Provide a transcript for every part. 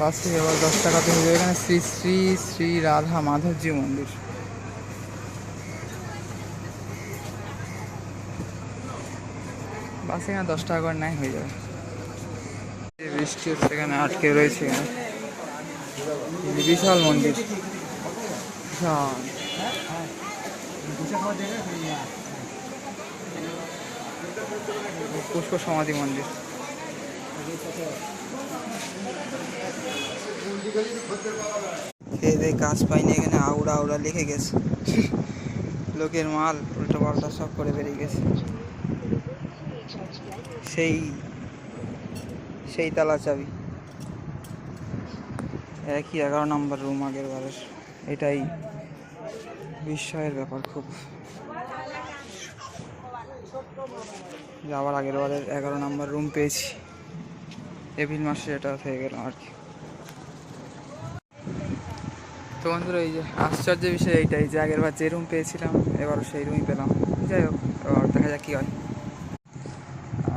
বাসে এবার দশ টাকাতে হয়ে যাবে। এখানে শ্রী শ্রী শ্রী রাধা মাধবজি মন্দির। বাসে এখানে দশ টাকা করে নেয়, হয়ে যাবে। বৃষ্টি হচ্ছে, এখানে আটকে রয়েছে এখানে। বিশাল মন্দির। বিশাল। পুষ্প সমাধি মন্দির। খেয়ে কাজ পাইনি, এখানে আউড়া আউড়া লিখে গেছে। লোকের মাল, উল্টো পাল্টা সব করে বেরিয়ে গেছে। সেই সেই তালা চাবি। একই এগারো নম্বর রুম আগের বারের। এটাই বিস্ময়ের ব্যাপার খুব। যাওয়ার আগের বারের এগারো নম্বর রুম পেয়েছি। এপ্রিল মাসে এটা হয়ে গেল আর কি। তো বন্ধুরা, এই যে আশ্চর্যের বিষয় এইটাই যে আগের বার যে রুম পেয়েছিলাম, এবারও সেই রুমই পেলাম। যাই হোক, এবার দেখা যাক কী হয়।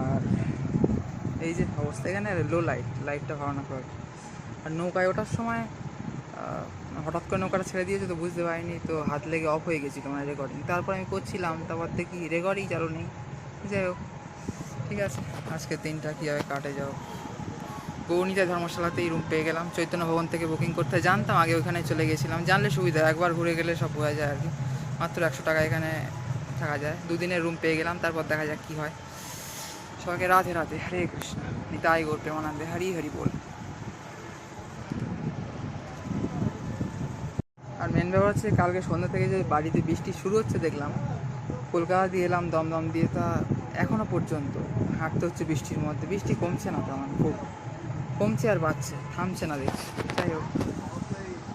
আর এই যে অবস্থা এখানে লো লাইট লাইটটা ভালো না আর নৌকায় ওঠার সময় হঠাৎ করে নৌকাটা ছেড়ে দিয়েছে তো বুঝতে পারিনি, তো হাত লেগে অফ হয়ে গেছিল মানে রেকর্ডিং তারপর আমি করছিলাম, তারপর দেখি রেকর্ডিং চালু নেই। যাই হোক, ঠিক আছে, আজকের দিনটা কীভাবে কাটে যাও। গৌরনীতা ধর্মশালাতেই রুম পেয়ে গেলাম। চৈতন্য ভবন থেকে বুকিং করতে জানতাম, আগে ওখানে চলে গেছিলাম। জানলে সুবিধা, একবার ঘুরে গেলে সব হয়ে যায় আর কি। মাত্র একশো টাকা এখানে থাকা যায়। দুদিনের রুম পেয়ে গেলাম, তারপর দেখা যাক কী হয়। সবাইকে রাধে রাধে, হরে কৃষ্ণ। নিতাই গৌর প্রেমানন্দে, হরি হরি বল। আর মেন ব্যাপার হচ্ছে, কালকে সন্ধ্যা থেকে যে বাড়িতে বৃষ্টি শুরু হচ্ছে দেখলাম, কলকাতা দিয়ে এলাম, দমদম দিয়ে তা এখনও পর্যন্ত। হাঁটতে হচ্ছে বৃষ্টির মধ্যে। বৃষ্টি কমছে না তেমন খুব। কমছে আর বাড়ছে, থামছে না দেখছি। যাই হোক,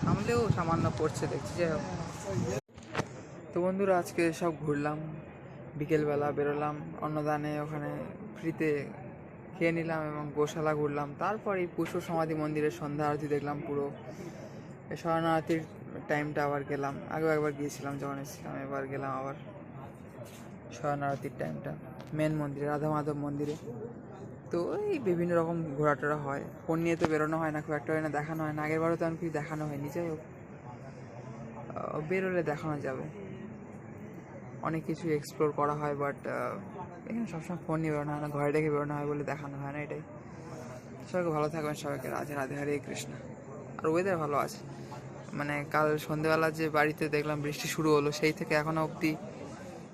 থামলেও সামান্য পড়ছে দেখছি, যাই হোক। তো বন্ধুরা, আজকে সব ঘুরলাম, বিকেলবেলা বেরোলাম, অন্নদানে ওখানে ফ্রিতে খেয়ে নিলাম এবং গোশালা ঘুরলাম। তারপর এই পুষ্প সমাধি মন্দিরের সন্ধ্যা আরতি দেখলাম পুরো। স্বর্ণ টাইমটা আবার গেলাম। আগেও একবার গিয়েছিলাম, যখন এসেছিলাম, এবার গেলাম আবার স্বর্ণ আরতির টাইমটা মেন মন্দিরে রাধা মাধব মন্দিরে। তো এই বিভিন্ন রকম ঘোরাটোরা হয়। ফোন নিয়ে তো বেরোনো হয় না, খুব একটা হয় না, দেখানো হয় না। আগের বারও তো আমি কিছু দেখানো হয়নি, যাই হোক। বেরোলে দেখানো যাবে। অনেক কিছু এক্সপ্লোর করা হয় বাট এখানে সবসময় ফোন নিয়ে বেরোনো হয় না, ঘরে রেখে বেরোনো হয় বলে দেখানো হয় না, এটাই। সবাইকে ভালো থাকবেন, সবাইকে রাধে রাধে, হরে কৃষ্ণ। আর ওয়েদার ভালো আছে। মানে কাল সন্ধেবেলা যে বাড়িতে দেখলাম বৃষ্টি শুরু হলো, সেই থেকে এখনও অবধি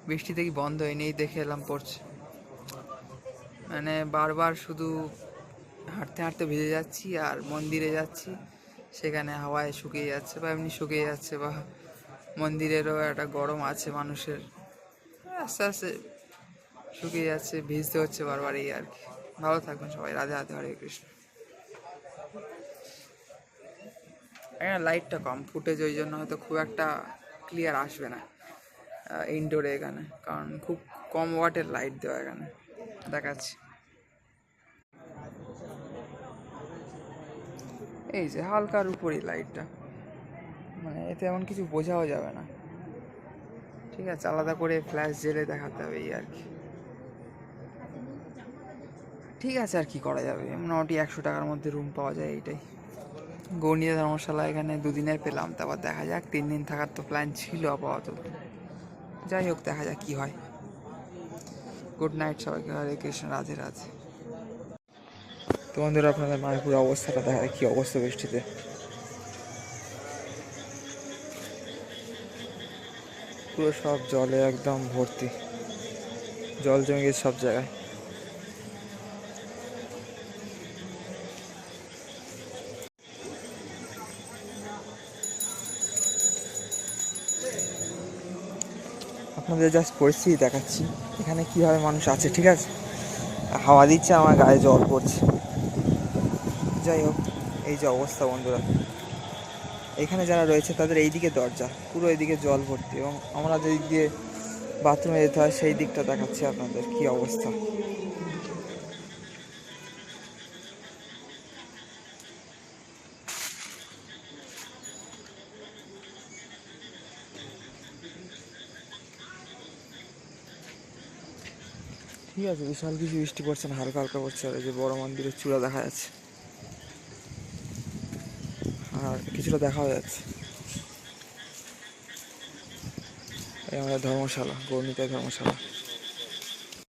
বৃষ্টি থেকে বন্ধ হয়নি দেখে এলাম, পড়ছে। মানে বারবার শুধু হাঁটতে হাঁটতে ভিজে যাচ্ছি আর মন্দিরে যাচ্ছি। সেখানে হাওয়ায় শুকিয়ে যাচ্ছে বা এমনি শুকিয়ে যাচ্ছে বা মন্দিরেরও একটা গরম আছে মানুষের। আস্তে আস্তে শুকিয়ে যাচ্ছে, ভিজতে হচ্ছে বারবার এই আর কি। ভালো থাকবেন সবাই। রাধে রাধে, হরে কৃষ্ণ। এখানে লাইটটা কম ফুটেজ ওই জন্য হয়তো খুব একটা ক্লিয়ার আসবে না ইনডোরে এখানে। কারণ খুব কম ওয়াটের লাইট দেওয়া এখানে। দেখাচ্ছি। এই যে হালকার উপরই লাইটটা। মানে এতে এমন কিছু বোঝাও যাবে না। ঠিক আছে, আলাদা করে ফ্ল্যাশ জেলে দেখাতে হবে এই আর কি। ঠিক আছে আর কি করা যাবে। মোটামুটি একশো টাকার মধ্যে রুম পাওয়া যায় এইটাই। গৌনিয়া ধর্মশালা এখানে দুদিনের পেলাম, তারপর দেখা যাক, তিন দিন থাকার তো প্ল্যান ছিল আপাতত। যাই হোক, দেখা যাক কি হয়। গুড নাইট সবাইকে। হরে কৃষ্ণ, রাধে রাধে। তোমাদের আপনাদের মায়াপুর অবস্থাটা দেখা কি অবস্থা বৃষ্টিতে। পুরো সব জলে একদম ভর্তি। জল জমে গেছে সব জায়গায়। আপনাদের জাস্ট পরিস্থিতি দেখাচ্ছি। এখানে কীভাবে মানুষ আছে, ঠিক আছে? হাওয়া দিচ্ছে, আমার গায়ে জল পড়ছে। যাই হোক, এই যে অবস্থা বন্ধুরা। এখানে যারা রয়েছে, তাদের এই দিকে দরজা, পুরো এইদিকে জল ভর্তি এবং আমরা যেদিক দিয়ে বাথরুমে যেতে হয়, সেই দিকটা দেখাচ্ছি আপনাদের কি অবস্থা। ঠিক আছে, বিশাল কিছু বৃষ্টি পড়ছে না, হালকা হালকা পড়ছে, আর যে বড় মন্দিরের চূড়া দেখা যাচ্ছে। আর কিছুটা দেখাও যাচ্ছে। এই আমাদের ধর্মশালা গর্মিতায় ধর্মশালা।